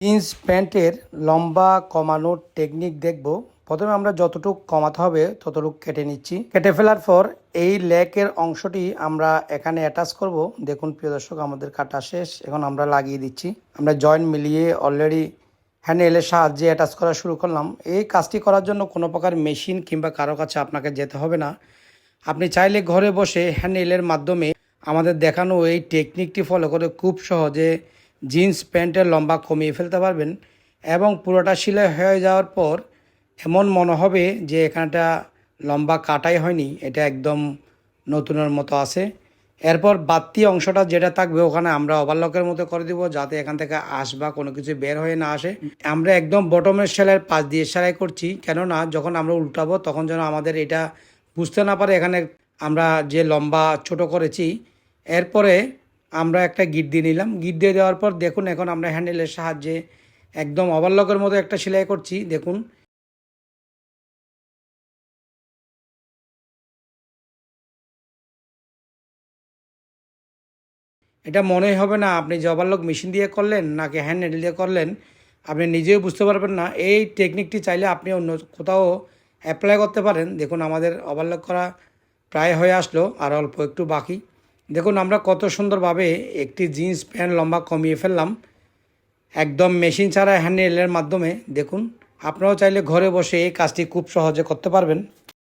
Jeans প্যান্টের লম্বা কমানোর টেকনিক দেখব। প্রথমে আমরা যতটুকু কমাতে হবে ততটুকু কেটে নিচ্ছি। কেটে ফেলার পর এই লেকের অংশটি আমরা এখানে অ্যাটাচ করব। দেখুন, প্রিয় দর্শক, আমাদের কাটা শেষ। এখন আমরা লাগিয়ে দিচ্ছি। আমরা জয়েন্ট মিলিয়ে অলরেডি হ্যান্ডেলের সাহায্যে অ্যাটাচ করা শুরু করলাম। এই কাজটি করার জন্য কোনো প্রকার মেশিন কিংবা কারও কাছে আপনাকে যেতে হবে না। আপনি চাইলে ঘরে বসে হ্যান্ডেলের মাধ্যমে আমাদের দেখানো এই টেকনিকটি ফলো করে খুব সহজে জিন্স প্যান্টের লম্বা কমিয়ে ফেলতে পারবেন এবং পুরোটা সেলাই হয়ে যাওয়ার পর এমন মনে হবে যে এখানটা লম্বা কাটাই হয়নি, এটা একদম নতুনের মতো আছে। এরপর বাড়তি অংশটা যেটা থাকবে ওখানে আমরা ওভারলকের মতো করে দিব যাতে এখান থেকে আস বা কোনো কিছু বের হয়ে না আসে। আমরা একদম বটমের সেলাইয়ের পাশ দিয়ে সেলাই করছি, কেননা যখন আমরা উল্টাবো তখন যেন আমাদের এটা বুঝতে না পারে এখানে আমরা যে লম্বা ছোট করেছি। এরপরে আমরা একটা গিট দিয়ে নিলাম। গিট দিয়ে দেওয়ার পর দেখুন এখন আমরা হ্যান্ডেলের সাহায্যে একদম ওভারলকের মতো একটা সেলাই করছি, দেখুন। এটা মনেই হবে না আপনি ওভারলক মেশিন দিয়ে করলেন নাকি হ্যান্ড নেডেল দিয়ে করলেন, আপনি নিজেও বুঝতে পারবেন না। এই টেকনিকটি চাইলে আপনি অন্য কোথাও অ্যাপ্লাই করতে পারেন। দেখুন আমাদের ওভারলক করা প্রায় হয়ে আসলো, আর অল্প একটু বাকি। দেখুন, আমরা কত সুন্দরভাবে একটি জিন্স প্যান্ট লম্বা কমিয়ে ফেললাম। একদম মেশিন ছাড়া হ্যান্ডেলের মাধ্যমে। দেখুন, আপনারাও চাইলে ঘরে বসে এই কাজটি খুব সহজে করতে পারবেন।